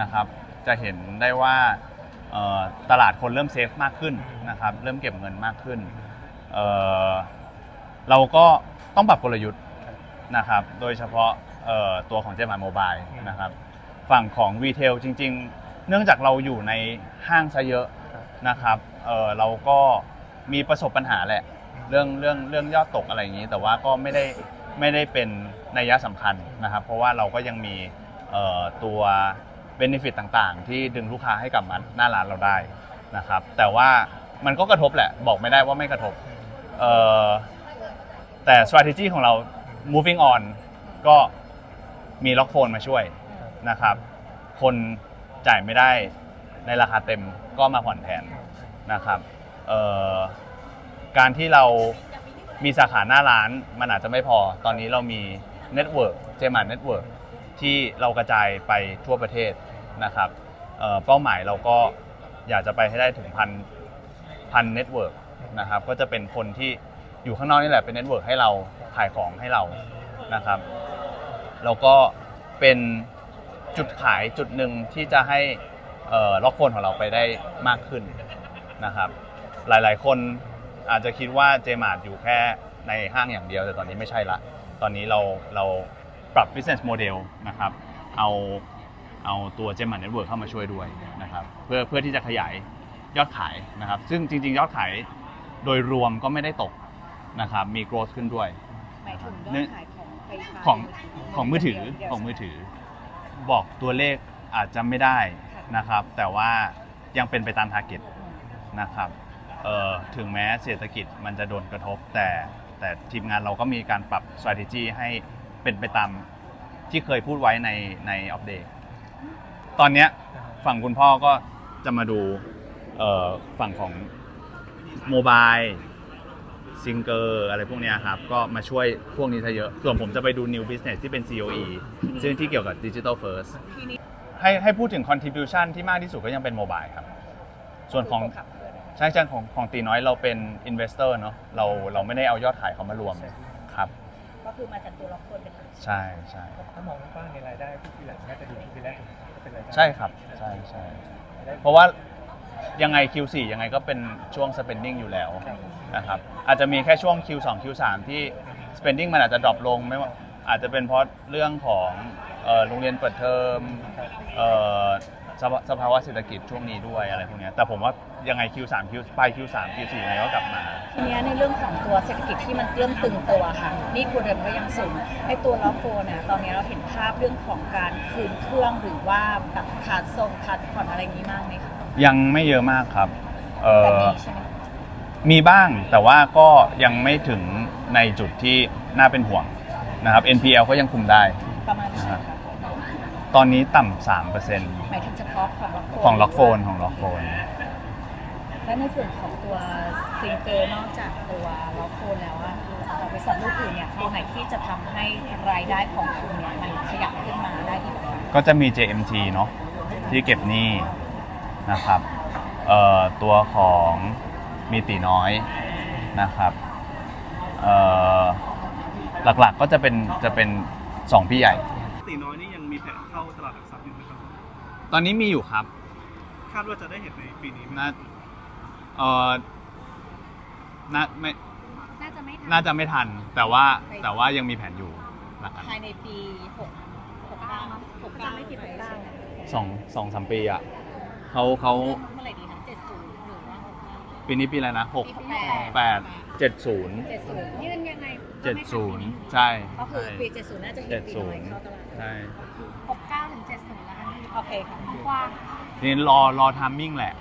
นะครับ จะเห็นได้ว่าเอ่อตลาดคนเริ่มเซฟมากขึ้นนะครับ เริ่มเก็บเงินมากขึ้นเอ่อเราก็ต้องปรับกลยุทธ์นะครับ โดยเฉพาะเอ่อตัวของเจมาโมบายนะครับ ฝั่งของรีเทลจริง ๆ เนื่องจากเราอยู่ในห้างซะเยอะนะครับเอ่อเราก็มีประสบปัญหาแหละ เรื่องเรื่องเรื่องยอดตกอะไรอย่างนี้ แต่ว่าก็ไม่ได้ไม่ได้เป็นนัยยะสำคัญนะครับ เพราะว่าเราก็ยังมีเอ่อตัวเบนฟิตต่างๆ ที่ดึงลูกค้าให้กลับมาหน้าร้านเราได้นะครับ แต่ว่ามันก็กระทบแหละ บอกไม่ได้ว่าไม่กระทบเอ่อแต่ strategy ของเรา moving on ก็มีล็อกโฟนมาช่วยนะครับ คนจ่ายไม่ได้ในราคาเต็มก็มาผ่อนแทนนะครับการที่เรามีสาขาหน้าร้านมันอาจจะไม่พอ ตอนนี้เรามีเน็ตเวิร์กเจมาร์เน็ตเวิร์กที่เรากระจายไปทั่วประเทศ นะครับเป้าหมายเราก็อยากจะไปให้ได้ถึงพันพันเน็ตเวิร์กนะครับก็จะเป็นคนที่อยู่ข้างนอกนี่แหละเป็นเน็ตเวิร์กให้เราขายของให้เรานะครับแล้วก็เป็นจุดขายจุดหนึ่งที่จะให้ล็อกโฟนของเราไปได้มากขึ้นนะครับ หลายๆ คนอาจจะคิดว่าเจมาร์ดอยู่แค่ในห้างอย่างเดียว แต่ตอนนี้ไม่ใช่ละ ตอนนี้เราเราปรับ business model นะครับ เอา เอาตัวเจมาร์เน็ตเวิร์กเข้ามาช่วยด้วยนะครับเพื่อเพื่อที่จะขยายยอดขายนะครับ ซึ่งจริง ๆ ยอดขายโดยรวมก็ไม่ได้ตกนะครับมี growth ขึ้นด้วย หมายถึงยอเนื่ดองขายของไฟฟ้าของของมือถือของมือถือ บอกตัวเลขอาจจะไม่ได้นะครับ แต่ว่ายังเป็นไปตาม target นะครับเอ่อถึงแม้เศรษฐกิจมันจะโดนกระทบ แต่แต่ทีมงานเราก็มีการปรับ strategy ให้เป็นไปตามที่เคยพูดไว้ในในอัปเดต ตอนเนี้ยฝั่งคุณพ่อก็จะมาดูเอ่อฝั่งของโมบายซิงเกอร์อะไรพวกเนี้ยครับ ก็มาช่วยพวกนี้ซะเยอะ ส่วนผมจะไปดู new business ที่เป็น COE ซึ่งที่เกี่ยวกับ digital first ทีนี้ให้ให้พูดถึง contribution ที่มากที่สุดก็ยังเป็นโมบายครับ ส่วนของขับเคลื่อนใช่ใช่ของของตีน้อยเราเป็น investor เนอะเราเราไม่ได้เอายอดขายเขามารวมครับ ก็คือมาจากตัวล็อกคนเป็นหลัก ใช่ใช่ถ้ามองกว้างในรายได้ที่ทีหลังน่าจะดีทีแรกเป็นรายได้ใช่ครับใช่ใช่รายได้เพราะว่ายังไง Q4 ยังไงก็เป็นช่วง spending อยู่แล้วนะครับอาจจะมีแค่ช่วง Q2 Q3 ที่ spending มันอาจจะดรอปลงไม่ว่าอาจจะเป็นเพราะเรื่องของเอ่อโรงเรียนเปิดเทอมเอ่อ สภาสภาวะเศรษฐกิจช่วงนี้ด้วยอะไรพวกเนี้ยแต่ผมว่ายังไง Q3 Q ไป Q3 Q4 ยังไงก็กลับมา ทีเนี้ยในเรื่องของตัวเศรษฐกิจที่มันเริ่มตึงตัวค่ะหนี่ครัวเรือนก็ยังสูงไอ้ตัวล็อกโคนเนี่ยตอนนี้เราเห็นภาพเรื่องของการคืนเครื่องหรือว่าแบบขาดส่งขาดผ่อนอะไรอย่างนี้มากไหมคะยังไม่เยอะมากครับเอแต่อมีใช่ไหมมีบ้างแต่ว่าก็ยังไม่ถึงในจุดที่น่าเป็นห่วงนะครับ NPL ก็ยังคุมได้ ประมาณไหนคะ ตอนนี้ต่ำสามเปอร์เซ็นต์หมายถึงเฉพาะของล็อกโคนของล็อกโฟนของล็อกโฟน และในส่วนของตัวซิงเกิลนอกจากตัวล็อกโคนแล้วอะเราไปสัตว์ลูกอื่นเนี่ยตัวไหนที่จะทำให้รายได้ของคุณเนี่ยมันขยับขึ้นมาได้อีกบ้างก็จะมี JMT เนาะที่เก็บหนี้นะครับเอ่อตัวของมีตีน้อยนะครับเอ่อหลักๆก็จะเป็นจะเป็นสองพี่ใหญ่ ตีน้อยนี่ ตอนนี้มีอยู่ครับคาดว่าจะได้เห็นในปีนี้ไหมน่าเอ่อน่าไม่น่าจะไม่ทันน่าจะไม่ทัน แต่ว่าแต่ว่ายังมีแผนอยู่ละกันภายในปี6 6 9 6 9ไม่ผิด6 9สองสองสามปีอะเขาเขาเมื่อไหร่ดีคะ70หรือว่า69ปีนี้ปีอะไรนะหกปีแปดเจ็ดศูนย์70ยื่นยังไงเจ็ดศูนย์ใช่ก็คือปี70น่าจะเห็เจ็นดปีศูน้อนยย์เข้าตลาดใช่69ถึง70แล้วกันพี่ โอเคค่ะ กว้าง ทีนี้รอรอทัมมิ่งแหละ